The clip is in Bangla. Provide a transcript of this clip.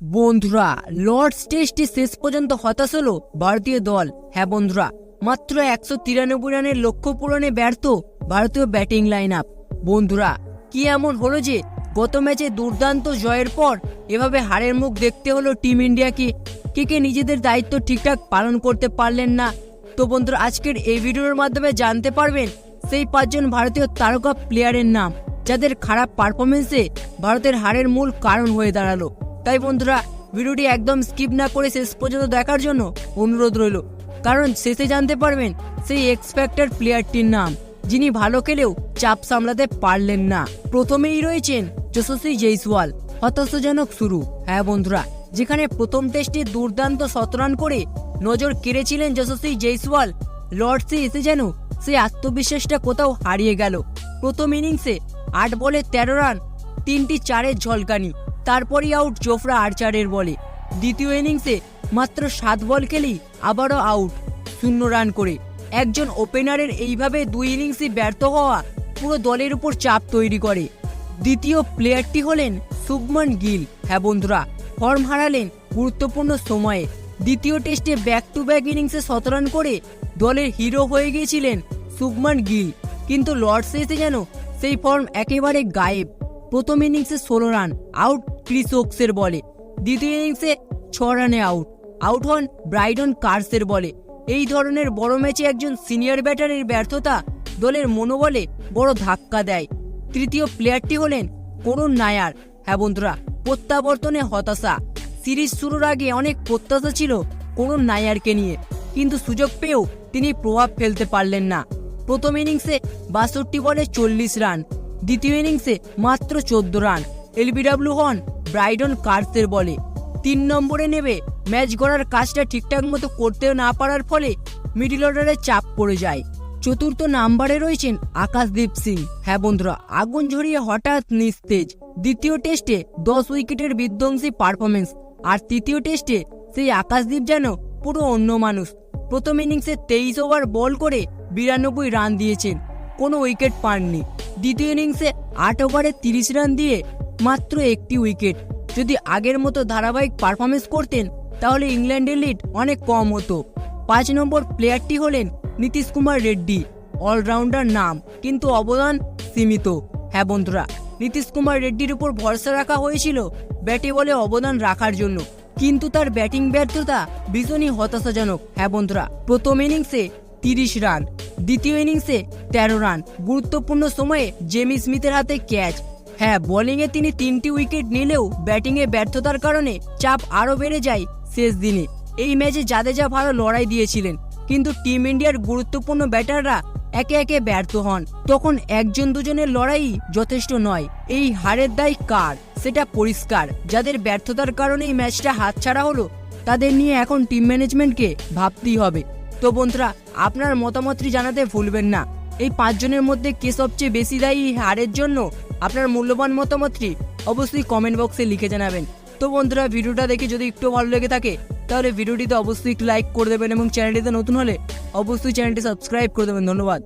বন্ধুরা লর্ডস টেস্টে শেষ পর্যন্ত হতাশ হলো ভারতীয় দল। হ্যাঁ বন্ধুরা, মাত্র একশো তিরানব্বই রানের লক্ষ্য পূরণে ব্যর্থ ভারতীয় ব্যাটিং লাইন আপ বন্ধুরা, কি এমন হলো যে গত ম্যাচে দুর্দান্ত জয়ের পর এভাবে হারের মুখ দেখতে হলো টিম ইন্ডিয়াকে? কে কে নিজেদের দায়িত্ব ঠিকঠাক পালন করতে পারলেন না? তো বন্ধুরা, আজকের এই ভিডিওর মাধ্যমে জানতে পারবেন সেই পাঁচজন ভারতীয় তারকা প্লেয়ারের নাম, যাদের খারাপ পারফরমেন্সে ভারতের হারের মূল কারণ হয়ে দাঁড়াল। তাই বন্ধুরা, ভিডিওটি একদম স্কিপ না করে শেষ পর্যন্ত দেখার জন্য অনুরোধ রইল। কারণ শেষে জানতে পারবেন সেই এক্সপেক্টেড প্লেয়ারটির নাম, যিনি ভালো খেলেও চাপ সামলাতে পারলেন না। প্রথমেই রয়েছেন যশস্বী জৈসওয়াল হতাশাজনক শুরু। হ্যাঁ বন্ধুরা, যেখানে প্রথম টেস্টে দুর্দান্ত শতরান করে নজর কেড়েছিলেন যশস্বী জৈসওয়াল লর্ডসে এসে যেন সেই আত্মবিশ্বাসটা কোথাও হারিয়ে গেল। প্রথম ইনিংসে আট বলে তেরো রান, তিনটি চারের ঝলকানি। তারপরই আউট জোফরা আর্চারের বলে। দ্বিতীয় ইনিংসে মাত্র সাত বল খেলেই আবারও আউট শূন্য রান করে। একজন ওপেনারের এইভাবে দুই ইনিংসে ব্যর্থ হওয়া পুরো দলের উপর চাপ তৈরি করে। দ্বিতীয় প্লেয়ারটি হলেন শুভমন গিল। হ্যাঁ বন্ধুরা ফর্ম হারালেন গুরুত্বপূর্ণ সময়ে। দ্বিতীয় টেস্টে ব্যাক টু ব্যাক ইনিংসে শতরান করে দলের হিরো হয়ে গিয়েছিলেন শুভমন গিল। কিন্তু লর্ডসে এসে যেন সেই ফর্ম একেবারে গায়েব। প্রথম ইনিংসে ষোলো রান আউট ক্রিস ওক্সের বলে। দ্বিতীয় ইনিংসে ছ রানে আউট আউট হন ব্রাইডন কার্সের বলে। এই ধরনের বড় ম্যাচে একজন সিনিয়র ব্যাটারের ব্যর্থতা দলের মনোবলে বড় ধাক্কা দেয়। তৃতীয় প্লেয়ারটি হলেন করুণ নায়ার। হ্যাঁ বন্ধুরা, প্রত্যাবর্তনে হতাশা। সিরিজ শুরুর আগে অনেক প্রত্যাশা ছিল করুণ নায়ারকে নিয়ে, কিন্তু সুযোগ পেয়েও তিনি প্রভাব ফেলতে পারলেন না। প্রথম ইনিংসে বাষট্টি বলে চল্লিশ রান দ্বিতীয় ইনিংসে মাত্র চোদ্দ রান। এলবিডাব্লিউ হন ব্রাইডন কার্সের বলে। তিন নম্বরে নেবে ম্যাচ গড়ার কাজটা ঠিকঠাক মতো করতে না পারার ফলে মিডিল অর্ডারে চাপ পড়ে যায়। চতুর্থ নাম্বারে রয়েছেন আকাশদীপ সিং। হ্যাঁ বন্ধুরা, আগুন ঝরিয়ে হঠাৎ নিস্তেজ। দ্বিতীয় টেস্টে দশ উইকেটের বিধ্বংসী পারফরমেন্স আর তৃতীয় টেস্টে সেই আকাশদীপ যেন পুরো অন্য মানুষ। প্রথম ইনিংসে তেইশ ওভার বল করে বিরানব্বই রান দিয়েছেন। কোনো উইকেট পাননি। দ্বিতীয় ইনিংসে আট ওভারে তিরিশ রান দিয়ে মাত্র একটি উইকেট। যদি আগের মতো ধারাবাহিক পারফরমেন্স করতেন, তাহলে ইংল্যান্ডের লিড অনেক কম হতো। পাঁচ নম্বর প্লেয়ারটি হলেন নীতিশ কুমার রেড্ডি, অলরাউন্ডার নাম, কিন্তু অবদান সীমিত। হ্যাঁ বন্ধুরা, নীতিশ কুমার রেড্ডির উপর ভরসা রাখা হয়েছিল ব্যাটে বলে অবদান রাখার জন্য। কিন্তু তার ব্যাটিং ব্যর্থতা ভীষণই হতাশাজনক। হ্যাঁ বন্ধুরা, প্রথম ইনিংসে তিরিশ রান। দ্বিতীয় ইনিংসে তেরো রান। গুরুত্বপূর্ণ সময়ে জেমি স্মিথের হাতে ক্যাচ। হ্যাঁ বোলিংয়ে তিনি তিনটি উইকেট নিলেও ব্যাটিংয়ে ব্যর্থতার কারণে চাপ আরও বেড়ে যায় শেষ দিনে। এই ম্যাচে জাদেজা ভালো লড়াই দিয়েছিলেন, কিন্তু টিম ইন্ডিয়ার গুরুত্বপূর্ণ ব্যাটাররা একে একে ব্যর্থ হন। তখন একজন দুজনের লড়াই যথেষ্ট নয়। এই হারের দায় কার? সেটা পরিষ্কার। যাদের ব্যর্থতার কারণে এই ম্যাচটা হাতছাড়া হলো, তাদের নিয়ে এখন টিম ম্যানেজমেন্টকে ভাবতেই হবে। তো বন্ধুরা, আপনার মতামতটি জানাতে ভুলবেন না। এই পাঁচজনের মধ্যে কে সবচেয়ে বেশি দায়ী হারের জন্য আপনার মূল্যবান মতামতটি অবশ্যই কমেন্ট বক্সে লিখে জানাবেন। তো বন্ধুরা, ভিডিওটা দেখে যদি একটু ভালো লেগে থাকে, তাহলে ভিডিওটিতে অবশ্যই লাইক করে দেবেন এবং চ্যানেলটিতে নতুন হলে অবশ্যই চ্যানেলটি সাবস্ক্রাইব করে দেবেন। ধন্যবাদ।